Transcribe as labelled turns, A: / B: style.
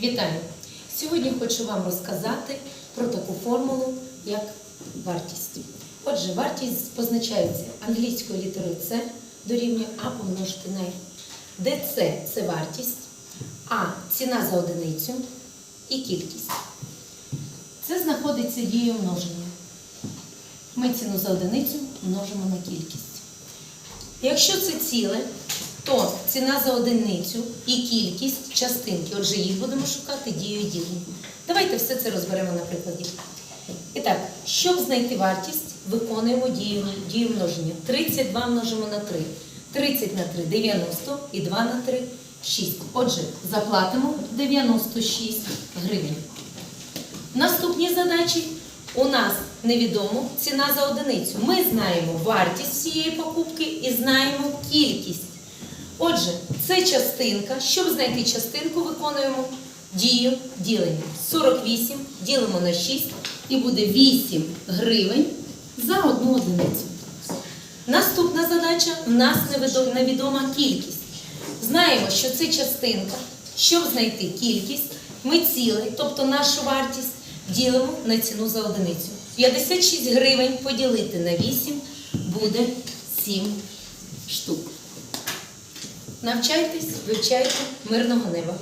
A: Вітаю! Сьогодні хочу вам розказати про таку формулу, як вартість. Отже, вартість позначається англійською літерою С дорівнює А помножити на R, де це вартість, А ціна за одиницю і кількість. Це знаходиться дією множення. Ми ціну за одиницю множимо на кількість. Якщо це ціле, то ціна за одиницю і кількість частинки, отже, їх будемо шукати дією ділення. Давайте все це розберемо на прикладі. І так, щоб знайти вартість, виконуємо дію, множення. 32 множимо на 3. 30 на 3 – 90 і 2 на 3 – 6. Отже, заплатимо 96 гривень. Наступні задачі у нас невідомо ціна за одиницю. Ми знаємо вартість цієї покупки і знаємо кількість. Отже, це частинка. Щоб знайти частинку, виконуємо дію ділення. 48 ділимо на 6 і буде 8 гривень за одну одиницю. Наступна задача в нас невідома кількість. Знаємо, що це частинка. Щоб знайти кількість, ми цілий, тобто нашу вартість, ділимо на ціну за одиницю. 56 гривень поділити на 8 буде 7 штук. Навчайтесь, вивчайте мирного неба.